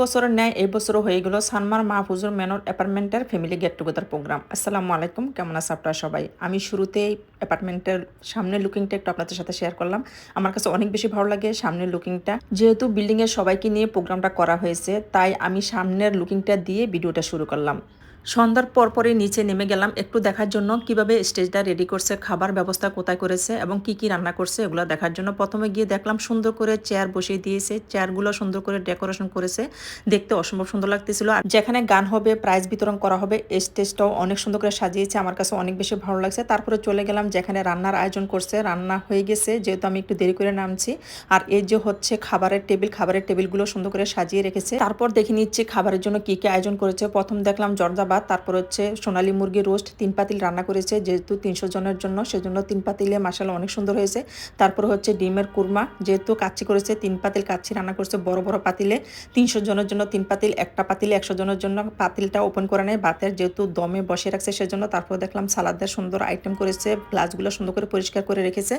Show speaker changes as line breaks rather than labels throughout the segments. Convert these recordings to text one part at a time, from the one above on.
বছরের ন্যায় এই বছরও হয়ে গেল সানমার মাহফুজুর মেনর অ্যাপার্টমেন্টের ফ্যামিলি গেট টুগেদার প্রোগ্রাম। আসসালামু আলাইকুম, কেমন আছে আপনারা সবাই? আমি শুরুতেই অ্যাপার্টমেন্টের সামনের লুকিংটা একটু আপনাদের সাথে শেয়ার করলাম। আমার কাছে অনেক বেশি ভালো লাগে সামনের লুকিংটা। যেহেতু বিল্ডিংয়ের সবাইকে নিয়ে প্রোগ্রামটা করা হয়েছে, তাই আমি সামনের লুকিংটা দিয়ে ভিডিওটা শুরু করলাম। সন্ধ্যার পরপরই নিচে নেমে গেলাম একটু দেখার জন্য, কীভাবে স্টেজটা রেডি করছে, খাবার ব্যবস্থা কোথায় করেছে এবং কি কি রান্না করছে এগুলো দেখার জন্য। প্রথমে গিয়ে দেখলাম সুন্দর করে চেয়ার বসিয়ে দিয়েছে চেয়ারগুলো সুন্দর করে ডেকোরেশন করেছে, দেখতে অসম্ভব সুন্দর লাগতেছিল। আর যেখানে গান হবে প্রাইজ বিতরণ করা হবে স্টেজটাও অনেক সুন্দর করে সাজিয়েছে, আমার কাছে অনেক বেশি ভালো লাগছে। তারপরে চলে গেলাম যেখানে রান্নার আয়োজন করছে, রান্না হয়ে গেছে, যেহেতু আমি একটু দেরি করে নামছি। আর এই যে হচ্ছে খাবারের টেবিল খাবারের টেবিলগুলো সুন্দর করে সাজিয়ে রেখেছে। তারপর দেখে নিচ্ছি খাবারের জন্য কি কি আয়োজন করেছে। প্রথম দেখলাম জর্দাবাদ তারপর হচ্ছে সোনালী মুরগি রোস্ট তিন পাতিল রান্না করেছে, যেহেতু তিনশো জনের জন্য, সেজন্য তিন পাতিলে মাসালা অনেক সুন্দর হয়েছে। তারপর হচ্ছে ডিমের কুরমা, যেহেতু কাচ্চি করেছে, তিন পাতিল কাচ্চি রান্না করেছে বড় বড় পাতিলে। তিনশো জনের জন্য তিন পাতিল, একটা পাতিলে একশো জনের জন্য পাতিলটা ওপেন করে নেয়। বাতের যেহেতু দমে বসে রাখছে, সেজন্য তারপর দেখলাম সালাদের সুন্দর আইটেম করেছে গ্লাসগুলো সুন্দর করে পরিষ্কার করে রেখেছে।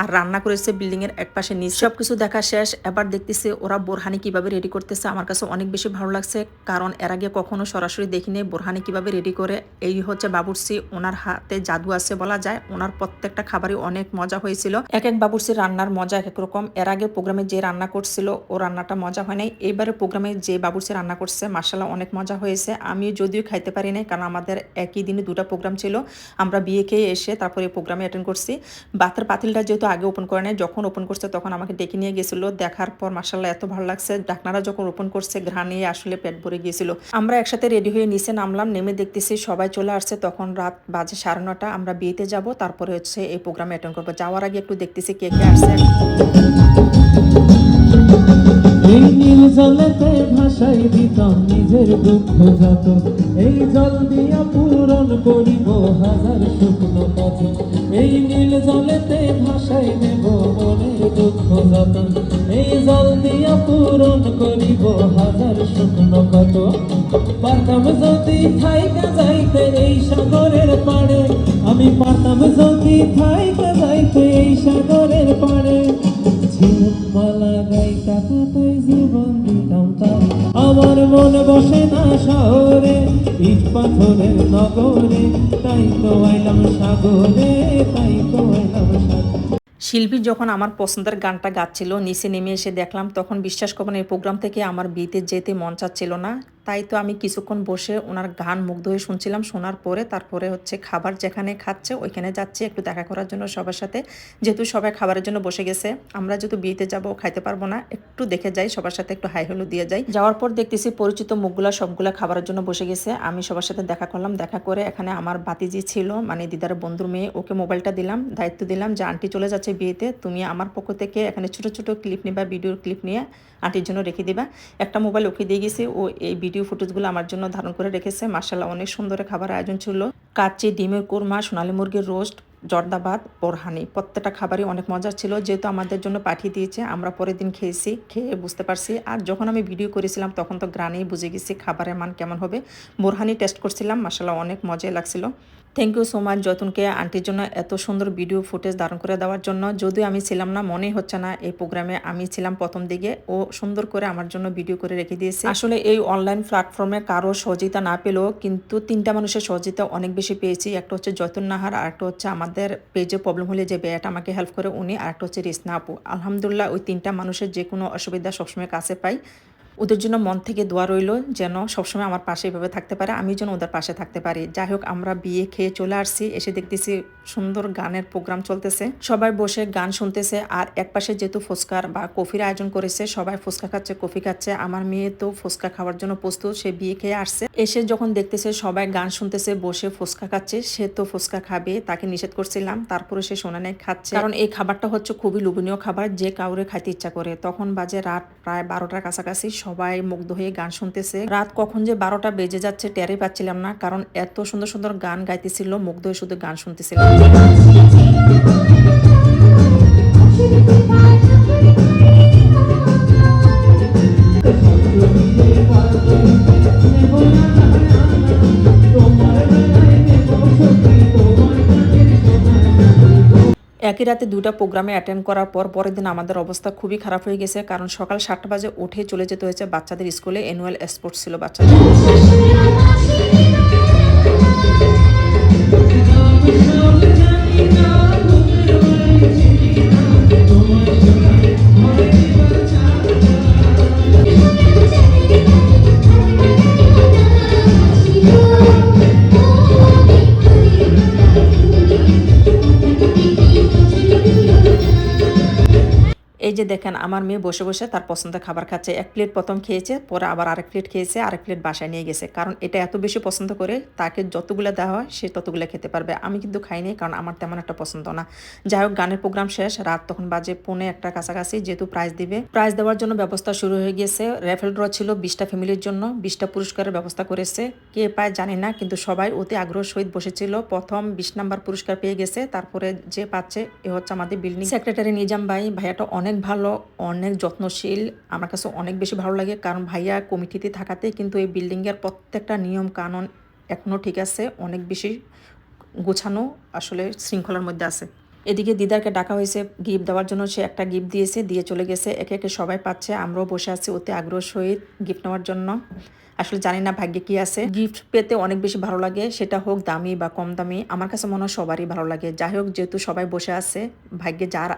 আর রান্না করেছে বিল্ডিংয়ের এক পাশে নিচ। সব কিছু দেখা শেষ। এবার দেখতেছে ওরা বোরহানি কীভাবে রেডি করতেছে, আমার কাছে অনেক বেশি ভালো লাগছে, কারণ এর আগে কখনো সরাসরি দেখিনি, বোরহানি কীভাবে রেডি করে? এই হচ্ছে বাবুর্চি, ওনার হাতে জাদু আছে বলা যায়। ওনার প্রত্যেকটা খাবারই অনেক মজা হয়েছিল। এক এক বাবুর্চির রান্নার মজা এক এক রকম। এর আগে প্রোগ্রামে যে রান্না করছিল, ও রান্নাটা মজা হয় নাই। এইবারে প্রোগ্রামে যে বাবুর্চি রান্না করছে মার্শাল্লাহ অনেক মজা হয়েছে। আমি যদিও খাইতে পারি নাই, কারণ আমাদের একই দিনে দুটা প্রোগ্রাম ছিল। আমরা বিয়ে খেয়ে এসে তারপরে প্রোগ্রামে অ্যাটেন্ড করছি। বাতের পাতিলটা যেহেতু আগে ওপেন করে নেয় যখন ওপেন করছে তখন আমাকে ডেকে নিয়ে গেছিল। দেখার পর মার্শাল্লাহ এত ভালো লাগছে। ডাকনারা যখন ওপেন করছে, ঘ্রাণে আসলে পেট ভরে গিয়েছিল। আমরা একসাথে রেডি হয়ে নিচে নামলাম। নেমে দেখতেছি সবাই চলে আসছে, তখন রাত বাজে সাড়ে নটা, আমরা বিয়েতে যাব, তারপরে হচ্ছে এই প্রোগ্রামে অ্যাটেন্ড করব। যাওয়ার আগে একটু দেখতেছি কে কে আসছে।
এই নীল ভাসাই দিতাম নিজের দুঃখ এই জল দিয়া করিব হাজার এই নীল জলেতে ভাসাই দেব দুঃখ এই জল দিয়া পূরণ করিব হাজার কত পারতাম যদি থাইকা যাইতে এই সাগরের পাড়ে। আমি পারতাম যদি থাইকা যাইতে এই সাগরের পাড়ে। ঝিলমালা জীবন দিতাম তাই আমার মন বসে না শহরে ইট পাথরের নগরে, তাই তো আইলাম সাগরে, তাই তো আইলাম সাগরে।
শিল্পী যখন আমার পছন্দের গানটা গাচ্ছিল, নিচে নেমে এসে দেখলাম, তখন বিশ্বাস করবেন এই প্রোগ্রাম থেকে আমার বিয়েতে যেতে মন চাচ্ছিল না। তাই তো আমি কিছুক্ষণ বসে ওনার গান মুগ্ধ হয়ে শুনছিলাম। শোনার পরে তারপরে হচ্ছে খাবার যেখানে খাচ্ছে ওইখানে যাচ্ছি একটু দেখা করার জন্য সবার সাথে। যেহেতু সবাই খাবারের জন্য বসে গেছে, আমরা যেহেতু বিয়েতে যাব, খাইতে পারব না, একটু দেখে যাই, সবার সাথে একটু হাই হলু দিয়ে যাই। যাওয়ার পর দেখতেছি পরিচিত মুখগুলা সবগুলা খাবারের জন্য বসে গেছে। আমি সবার সাথে দেখা করলাম, দেখা করে এখানে আমার বাতিজি ছিল মানে দিদার বন্ধুর মেয়ে, ওকে মোবাইলটা দিলাম, দায়িত্ব দিলাম যে, আন্টি চলে যাচ্ছে বিয়েতে, তুমি আমার পক্ষ থেকে এখানে ছোট ছোট ক্লিপ নিবা ভিডিওর ক্লিপ নিয়ে, আন্টির জন্য রেখে দিবা। একটা মোবাইল ওকে দিয়ে গেছি, ও এই ভিডিও ফুটেজগুলো আমার জন্য ধারণ করে রেখেছে। মার্শাল্লাহ অনেক সুন্দর খাবার আয়োজন ছিল। কাচ্চি, ডিমের কোরমা, সোনালি মুরগির রোস্ট, জর্দাবাদ, বোরহানি। প্রত্যেকটা খাবারই অনেক মজার ছিল, যেহেতু আমাদের জন্য পাঠিয়ে দিয়েছে। আমরা পরের দিন খেয়েছি, খেয়ে বুঝতে পারছি। আর যখন আমি ভিডিও করেছিলাম, তখন তো গ্রানেই বুঝে গেছি খাবারের মান কেমন হবে। বোরহানি টেস্ট করছিলাম মাসাল্লাহ অনেক মজাই লাগছিল। থ্যাংক ইউ সো মাচ যতনকে আন্টির জন্য এত সুন্দর ভিডিও ফুটেজ ধারণ করে দেওয়ার জন্য। যদিও আমি ছিলাম না মনেই হচ্ছে না এই প্রোগ্রামে আমি ছিলাম প্রথম দিকে। ও সুন্দর করে আমার জন্য ভিডিও করে রেখে দিয়েছে। আসলে এই অনলাইন প্ল্যাটফর্মে কারও সহযোগিতা না পেলেও কিন্তু তিনটা মানুষের সহযোগিতা অনেক বেশি পেয়েছি। একটা হচ্ছে যতন নাহার, আর একটা হচ্ছে আমাদের পেজে প্রবলেম হলে যে বেয়াটা আমাকে হেল্প করে, উনি, আর একটা হচ্ছে রিসনা আপু। আলহামদুলিল্লাহ, ওই তিনটা মানুষের যে কোনো অসুবিধা সবসময় কাছে পাই। ওদের জন্য মন থেকে দোয়া রইল যেন সবসময় আমার পাশে এভাবে থাকতে পারে আমি যেন ওদের পাশে থাকতে পারি। যাই হোক, আমরা বিয়ে খেয়ে চলে আসছি, এসে দেখতেছি সুন্দর গানের প্রোগ্রাম চলতেছে। সবাই বসে গান শুনতেছে, আর এক পাশে যেহেতু ফুচকার বা কফির আয়োজন করেছে, সবাই ফুচকা খাচ্ছে, কফি খাচ্ছে। আমার মেয়ে তো ফুচকা খাওয়ার জন্য প্রস্তুত, সে বিয়ে খেয়ে আসছে। এসে যখন দেখতেছে সবাই গান শুনতেছে, বসে ফুচকা খাচ্ছে, সে তো ফুচকা খাবে, তাকে নিষেধ করছিলাম, তারপরে সে সোনা নেই খাচ্ছে। কারণ এই খাবারটা হচ্ছে খুবই লোভনীয় খাবার, যে কাউরে খাইতে ইচ্ছা করে। তখন বাজে রাত প্রায় বারোটার কাছাকাছি সবাই মুগ্ধ হয়ে গান শুনতেছে। রাত কখন যে বারোটা বেজে যাচ্ছে টেরে পাচ্ছিলাম না, কারণ এত সুন্দর সুন্দর গান গাইতেছিল, মুগ্ধ হয়ে শুধু গান শুনতেছিলাম। একই রাতে দুটা প্রোগ্রামে অ্যাটেন্ড করার পর পরের দিন আমাদের অবস্থা খুবই খারাপ হয়ে গেছে, কারণ সকাল সাতটা বাজে উঠে চলে যেতে হয়েছে বাচ্চাদের স্কুলে অ্যানুয়াল স্পোর্টস ছিল বাচ্চাদের। যে দেখেন আমার মেয়ে বসে বসে তার পছন্দের খাবার খাচ্ছে, এক প্লেট প্রথম খেয়েছে, পরে আবার আরেক প্লেট খেয়েছে, আরেক প্লেট বাসায় নিয়ে গেছে। কারণ এটা এত বেশি পছন্দ করে তাকে যতগুলো দেওয়া হয় সে ততগুলো খেতে পারবে। আমি কিন্তু খাইনি কারণ আমার তেমন একটা পছন্দ না। যাই হোক, গানের প্রোগ্রাম শেষ, রাত তখন বাজে পৌনে একটা কাছাকাছি, যেহেতু প্রাইজ দিবে। প্রাইজ দেওয়ার জন্য ব্যবস্থা শুরু হয়ে গেছে। রেফেল ড্র ছিল বিশটা ফ্যামিলির জন্য, বিশটা পুরস্কারের ব্যবস্থা করেছে। কে পায় জানি না, কিন্তু সবাই অতি আগ্রহ সহিত বসেছিল। প্রথম বিশ নাম্বার পুরস্কার পেয়ে গেছে, তারপরে যে পাচ্ছে এ হচ্ছে আমাদের বিল্ডিং সেক্রেটারি নিজাম ভাই। ভাইয়াটা অনেক ভালো, অনেক যত্নশীল, আমার কাছে অনেক বেশি ভালো লাগে। কারণ ভাইয়া কমিটিতে থাকাতে কিন্তু এই বিল্ডিংয়ের প্রত্যেকটা নিয়ম কানুন এখনও ঠিক আছে, অনেক বেশি গোছানো আসলে শৃঙ্খলার মধ্যে আছে। এদিকে দিদারকে ডাকা হয়েছে গিফট দেওয়ার জন্য সে একটা গিফট দিয়েছে, দিয়ে চলে গেছে। একে একে সবাই পাচ্ছে, আমরাও বসে আছি অতি আগ্রহ সহিত গিফট নেওয়ার জন্য। আসলে জানি না ভাগ্যে কি আছে। গিফট পেতে অনেক বেশি ভালো লাগে, সেটা হোক দামি বা কম দামি, আমার কাছে মনে হয় সবারই ভালো লাগে। যাই হোক, যেহেতু সবাই বসে আছে, ভাগ্যে যার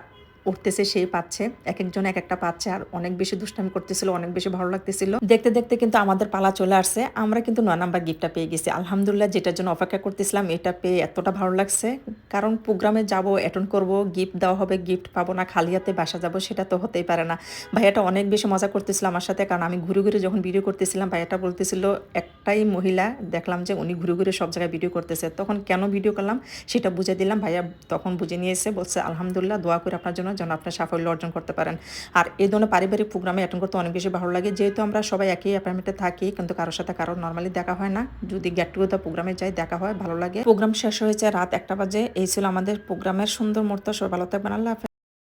উঠতেছে সেই পাচ্ছে। এক একজন এক একটা পাচ্ছে আর অনেক বেশি দুষ্টামি করতেছিল, অনেক বেশি ভালো লাগতেছিল। দেখতে দেখতে কিন্তু আমাদের পালা চলে আসছে। আমরা কিন্তু নয় নাম্বার গিফটটা পেয়ে গেছি। আলহামদুলিল্লাহ যেটার জন্য অপেক্ষা করতেছিলাম, এটা পেয়ে এতটা ভালো লাগছে। কারণ প্রোগ্রামে যাব অ্যাটেন্ড করব, গিফট দেওয়া হবে, গিফট পাবো না, খালি হাতে বাসা যাব, সেটা তো হতেই পারে না। ভাইয়াটা অনেক বেশি মজা করতেছিল আমার সাথে, কারণ আমি ঘুরে ঘুরে যখন ভিডিও করতেছিলাম, ভাইয়াটা বলতেছিল, একটাই মহিলা, দেখলাম যে উনি ঘুরে ঘুরে সব জায়গায় ভিডিও করতেছে। তখন কেন ভিডিও করলাম, সেটা বুঝে দিলাম। ভাইয়া তখন বুঝে নিয়েছে, বলছে, আলহামদুলিল্লাহ, দোয়া করে আপনার জন্য যেন আপনার সাফল্য অর্জন করতে পারেন। আর এই ধরনের পারিবারিক প্রোগ্রামে অ্যাটেন্ড করতে অনেক বেশি ভালো লাগে। যেহেতু আমরা সবাই একই অ্যাপার্টমেন্টে থাকি, কিন্তু কারোর সাথে কারোর নর্মালি দেখা হয় না। যদি গেট টুগেদার প্রোগ্রামে যাই, দেখা হয়, ভালো লাগে। প্রোগ্রাম শেষ হয়েছে রাত একটা বাজে। এই ছিল আমাদের প্রোগ্রামের সুন্দর মুহূর্ত। সবাই ভালো থাকবেন। আল্লাহ।